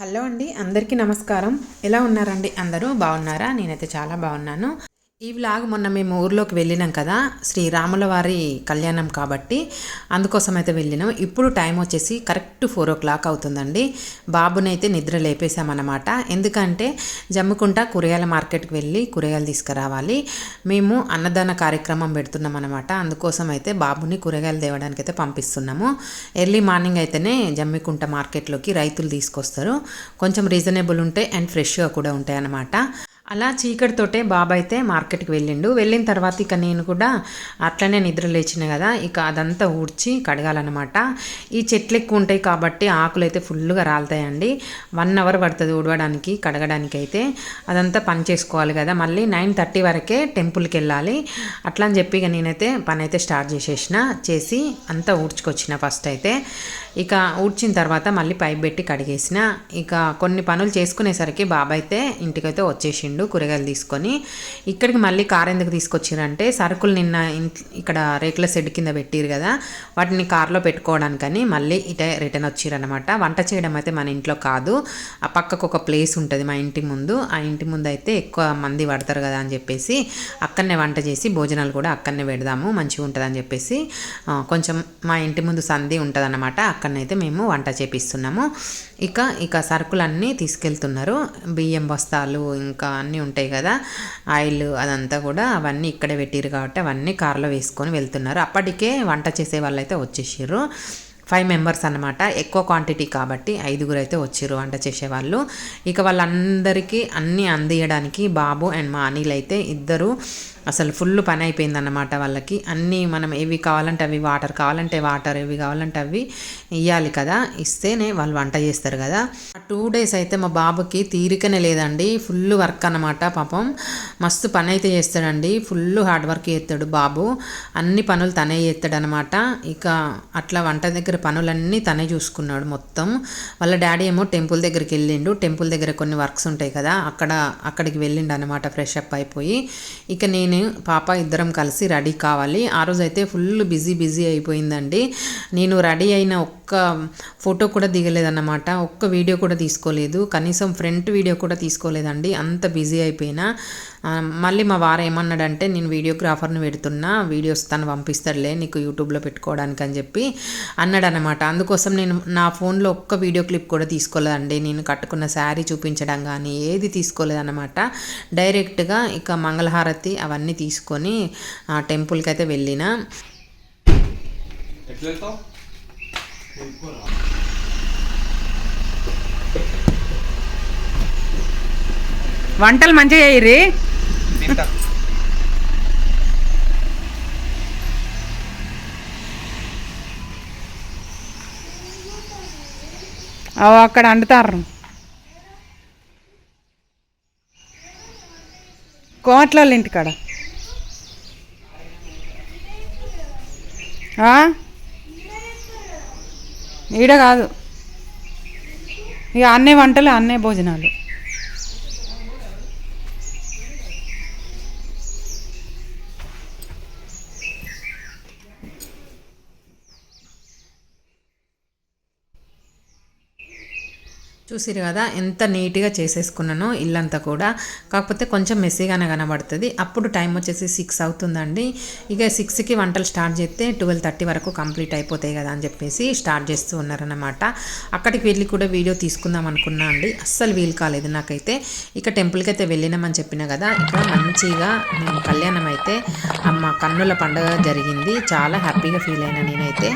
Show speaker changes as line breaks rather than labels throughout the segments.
Hello అండి అందరికీ నమస్కారం. ఎలా ఉన్నారండి? అందరూ బాగున్నారా? నేనైతే చాలా బాగున్నాను. ఈ వ్లాగ్ మొన్న మేము ఊర్లోకి వెళ్ళినాం కదా శ్రీరాముల వారి కళ్యాణం కాబట్టి అందుకోసం అయితే వెళ్ళినాం. ఇప్పుడు టైం వచ్చేసి కరెక్ట్ ఫోర్ ఓ క్లాక్ అవుతుందండి. బాబునైతే నిద్ర లేపేశామన్నమాట. ఎందుకంటే జమ్ముకుంట కూరగాయల మార్కెట్కి వెళ్ళి కూరగాయలు తీసుకురావాలి. మేము అన్నదాన కార్యక్రమం పెడుతున్నాం అనమాట అందుకోసం అయితే బాబుని కూరగాయలు తేవడానికి అయితే పంపిస్తున్నాము. ఎర్లీ మార్నింగ్ అయితేనే జమ్మికుంట మార్కెట్లోకి రైతులు తీసుకొస్తారు. కొంచెం రీజనబుల్ ఉంటాయి అండ్ ఫ్రెష్గా కూడా ఉంటాయి అన్నమాట అలా చీకటితోటే బాబు అయితే మార్కెట్కి వెళ్ళిండు. వెళ్ళిన తర్వాత ఇక నేను కూడా అట్లనే నిద్ర లేచిన కదా ఇక అదంతా ఊడ్చి కడగాలన్నమాట. ఈ చెట్లు ఎక్కువ ఉంటాయి కాబట్టి ఆకులు అయితే ఫుల్గా రాలుతాయండి. వన్ అవర్ పడుతుంది ఊడవడానికి కడగడానికి అయితే అదంతా పని చేసుకోవాలి కదా మళ్ళీ నైన్ థర్టీ వరకే టెంపుల్కి వెళ్ళాలి. అట్లా అని చెప్పి ఇక నేనైతే పని అయితే స్టార్ట్ చేసేసిన చేసి అంతా ఊడ్చుకొచ్చిన ఫస్ట్ అయితే. ఇక ఊడ్చిన తర్వాత మళ్ళీ పైప్ పెట్టి కడిగేసిన. ఇక కొన్ని పనులు చేసుకునేసరికి బాబాయ్ అయితే ఇంటికైతే వచ్చేసిండు. కూరగాయలు తీసుకొని ఇక్కడికి మళ్ళీ కార్ ఎందుకు తీసుకొచ్చిరంటే సరుకులు నిన్న ఇక్కడ రేకుల షెడ్ కింద పెట్టిరు కదా వాటిని కార్లో పెట్టుకోవడానికని మళ్ళీ ఇటే రిటర్న్ వచ్చిరనమాట వంట చేయడం అయితే మన ఇంట్లో కాదు. ఆ పక్కకు ఒక ప్లేస్ ఉంటుంది మా ఇంటి ముందు. ఆ ఇంటి ముందు అయితే ఎక్కువ మంది పడతారు కదా అని చెప్పేసి అక్కడనే వంట చేసి భోజనాలు కూడా అక్కడనే పెడదాము మంచిగా ఉంటుందని చెప్పేసి కొంచెం మా ఇంటి ముందు సంధి ఉంటుందన్నమాట. అక్కడనైతే మేము వంట చేపిస్తున్నాము. ఇక ఇక సరుకులన్నీ తీసుకెళ్తున్నారు. బియ్యం బస్తాలు ఇంకా అన్నీ ఉంటాయి కదా. ఆయిల్ అదంతా కూడా అవన్నీ ఇక్కడే పెట్టిరు కాబట్టి అవన్నీ కార్లో వేసుకొని వెళ్తున్నారు. అప్పటికే వంట చేసే వాళ్ళు అయితే వచ్చేసారు ఫైవ్ మెంబర్స్ అనమాట ఎక్కువ క్వాంటిటీ కాబట్టి ఐదుగురు అయితే వచ్చారు వంట చేసేవాళ్ళు ఇక వాళ్ళందరికీ అన్నీ అందియడానికి బాబు అండ్ మా అనిల్ అయితే ఇద్దరు అసలు ఫుల్ పని అయిపోయిందన్నమాట వాళ్ళకి. అన్నీ మనం ఏవి కావాలంటే అవి వాటర్ కావాలంటే వాటర్ ఏవి కావాలంటే అవి ఇవ్వాలి కదా. ఇస్తేనే వాళ్ళు వంట చేస్తారు కదా. ఆ టూ డేస్ అయితే మా బాబుకి తీరికనే లేదండి. ఫుల్ వర్క్ అన్నమాట పాపం. మస్తు పని అయితే చేస్తాడండి. ఫుల్ హార్డ్ వర్క్ చేస్తాడు బాబు. అన్ని పనులు తనే చేస్తాడనమాట ఇక అట్లా వంట దగ్గర పనులన్నీ తనే చూసుకున్నాడు మొత్తం. వాళ్ళ డాడీ ఏమో టెంపుల్ దగ్గరికి వెళ్ళిండు. టెంపుల్ దగ్గర కొన్ని వర్క్స్ ఉంటాయి కదా. అక్కడ అక్కడికి వెళ్ళిండు అనమాట ఫ్రెష్ అప్ అయిపోయి. ఇక నేను నేను పాప ఇద్దరం కలిసి రెడీ కావాలి. ఆ రోజు అయితే ఫుల్ బిజీ బిజీ అయిపోయిందండి. నేను రెడీ అయిన ఒక్క ఫోటో కూడా దిగలేదన్నమాట. ఒక్క వీడియో కూడా తీసుకోలేదు. కనీసం ఫ్రంట్ వీడియో కూడా తీసుకోలేదండి. అంత బిజీ అయిపోయినా. మళ్ళీ మా వారు ఏమన్నాడంటే నేను వీడియోగ్రాఫర్ని పెడుతున్నా. వీడియోస్ తను పంపిస్తాడులే. నీకు యూట్యూబ్లో పెట్టుకోవడానికి అని చెప్పి అన్నాడు అనమాట అందుకోసం నేను నా ఫోన్లో ఒక్క వీడియో క్లిప్ కూడా తీసుకోలేదండి. నేను కట్టుకున్న శారీ చూపించడం కానీ ఏది తీసుకోలేదన్నమాట. డైరెక్ట్గా ఇక మంగళహారతి అవన్నీ తీసుకొని ఆ టెంపుల్కి అయితే వెళ్ళిన
వంటలు మంచిగా చేయరి అక్కడ వండుతారు కోమట్ల వాళ్ళ ఇంటికాడ. ఈడ కాదు. ఇక అన్నే వంటలు అన్నే భోజనాలు.
చూసిరు కదా ఎంత నీట్గా చేసేసుకున్నానో ఇల్లంతా కూడా. కాకపోతే కొంచెం మెస్సీగానే కనబడుతుంది. అప్పుడు టైం వచ్చేసి సిక్స్ అవుతుందండి. ఇక సిక్స్కి వంటలు స్టార్ట్ చేస్తే ట్వెల్వ్ థర్టీ వరకు కంప్లీట్ అయిపోతాయి కదా అని చెప్పేసి స్టార్ట్ చేస్తూ ఉన్నారనమాట అక్కడికి వెళ్ళి కూడా వీడియో తీసుకుందాం అనుకున్నా అండి. అస్సలు వీలు కాలేదు నాకైతే. ఇక టెంపుల్కి అయితే వెళ్ళినామని చెప్పిన కదా ఇక్కడ మంచిగా మేము కళ్యాణం అయితే అమ్మ కన్నుల పండుగ జరిగింది. చాలా హ్యాపీగా ఫీల్ అయినా నేనైతే.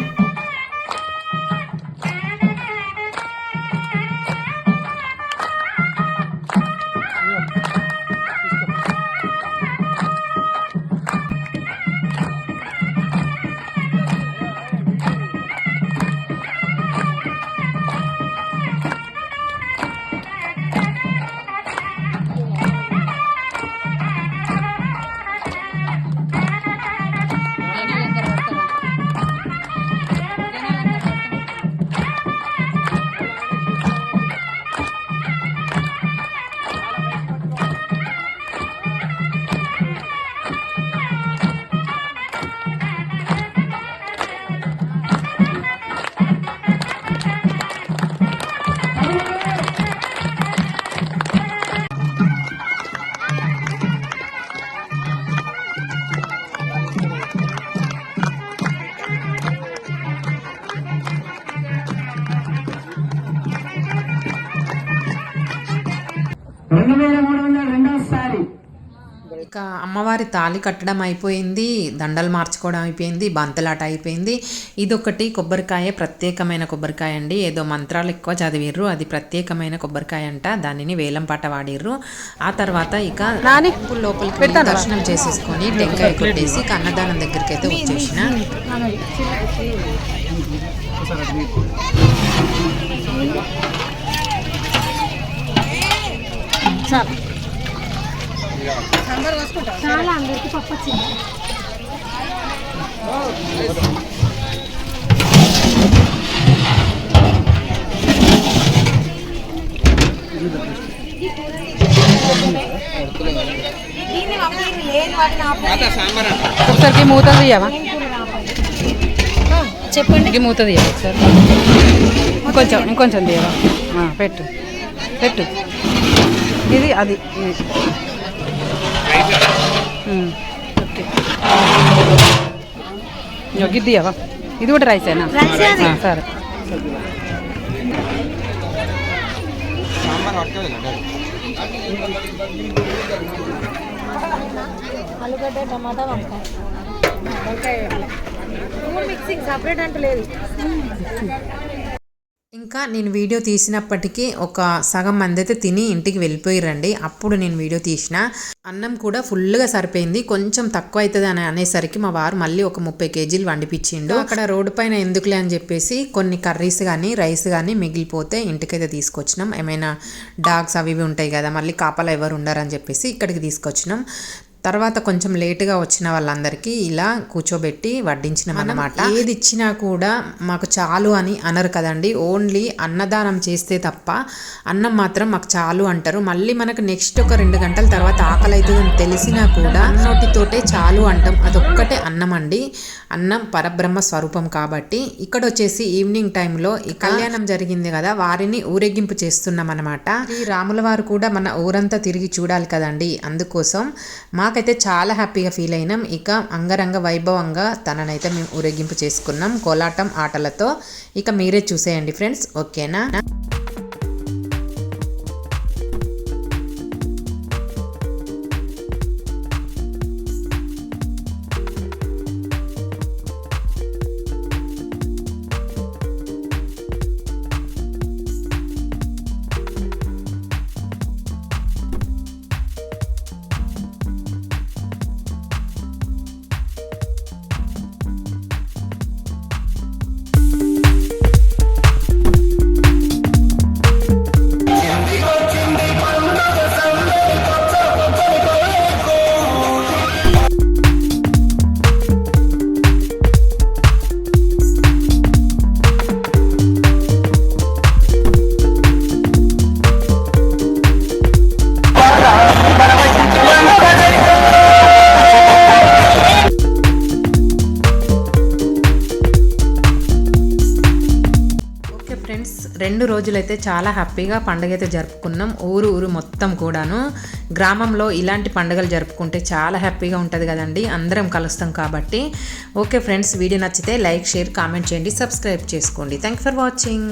ఇక అమ్మవారి తాళి కట్టడం అయిపోయింది దండలు మార్చుకోవడం అయిపోయింది బంతలాట అయిపోయింది. ఇదొకటి కొబ్బరికాయ ప్రత్యేకమైన కొబ్బరికాయ అండి. ఏదో మంత్రాలు ఎక్కువ చదివిర్రు అది ప్రత్యేకమైన కొబ్బరికాయ అంట. దానిని వేలం పాట వాడిర్రు. ఆ తర్వాత ఇక లోపలికి దర్శనం చేసేసుకొని టెంకాయ కొట్టేసి ఇక అన్నదానం దగ్గరికి అయితే వచ్చేసిన
ఒకసారి ఈ మూత తీయవా? చెప్పండి. మూత తీయవా ఒకసారి? ఇంకొంచెం ఇంకొంచెం తీయవా? పెట్టు. పెట్టు. ఇది అది. తీయవా ఇది కూడా రైసేనా ఆ, సరే.
ఆలుగడ్డ టమాటా వంకాయ. మూడు మిక్సింగ్ సపరేట్ అంటూ లేదు.
ఇంకా నేను వీడియో తీసినప్పటికీ ఒక సగం మంది అయితే తిని ఇంటికి వెళ్ళిపోయిరండి. అప్పుడు నేను వీడియో తీసిన. అన్నం కూడా ఫుల్గా సరిపోయింది. కొంచెం తక్కువ అవుతుంది అని అనేసరికి మా వారు మళ్ళీ ఒక ముప్పై కేజీలు వండిపించిండు అక్కడ రోడ్డు పైన ఎందుకులే అని చెప్పేసి కొన్ని కర్రీస్ కానీ రైస్ కానీ మిగిలిపోతే ఇంటికైతే తీసుకొచ్చినాం. ఏమైనా డాగ్స్ అవి ఇవి ఉంటాయి కదా మళ్ళీ కాపలా ఎవరు ఉండరని చెప్పేసి ఇక్కడికి తీసుకొచ్చినాం. తర్వాత కొంచెం లేటుగా వచ్చిన వాళ్ళందరికీ ఇలా కూర్చోబెట్టి వడ్డించినాం అన్నమాట ఏది ఇచ్చినా కూడా మాకు చాలు అని అనరు కదండి. ఓన్లీ అన్నదానం చేస్తే తప్ప అన్నం మాత్రం మాకు చాలు అంటారు. మళ్ళీ మనకు నెక్స్ట్ ఒక రెండు గంటల తర్వాత ఆకలి అవుతుందని తెలిసినా కూడా నోటితోటే చాలు అంటాం. అదొక్కటే అన్నం అండి అన్నం పరబ్రహ్మ స్వరూపం కాబట్టి ఇక్కడ వచ్చేసి ఈవినింగ్ టైంలో ఈ కళ్యాణం జరిగింది కదా వారిని ఊరేగింపు చేస్తున్నాం అనమాట ఈ రాముల వారు కూడా మన ఊరంతా తిరిగి చూడాలి కదండి. అందుకోసం మాకైతే చాలా హ్యాపీగా ఫీల్ అయినాం. ఇక అంగరంగ వైభవంగా తననైతే మేము ఊరేగింపు చేసుకున్నాం. కోలాటం ఆటలతో. ఇక మీరే చూసేయండి ఫ్రెండ్స్. ఓకేనా? ఫ్రెండ్స్ రెండు రోజులైతే చాలా హ్యాపీగా పండగ అయితే జరుపుకున్నాం. ఊరు ఊరు మొత్తం కూడాను. గ్రామంలో ఇలాంటి పండుగలు జరుపుకుంటే చాలా హ్యాపీగా ఉంటుంది కదండి. అందరం కలుస్తాం కాబట్టి. ఓకే ఫ్రెండ్స్ వీడియో నచ్చితే లైక్ షేర్ కామెంట్ చేయండి. సబ్స్క్రైబ్ చేసుకోండి. Thank for watching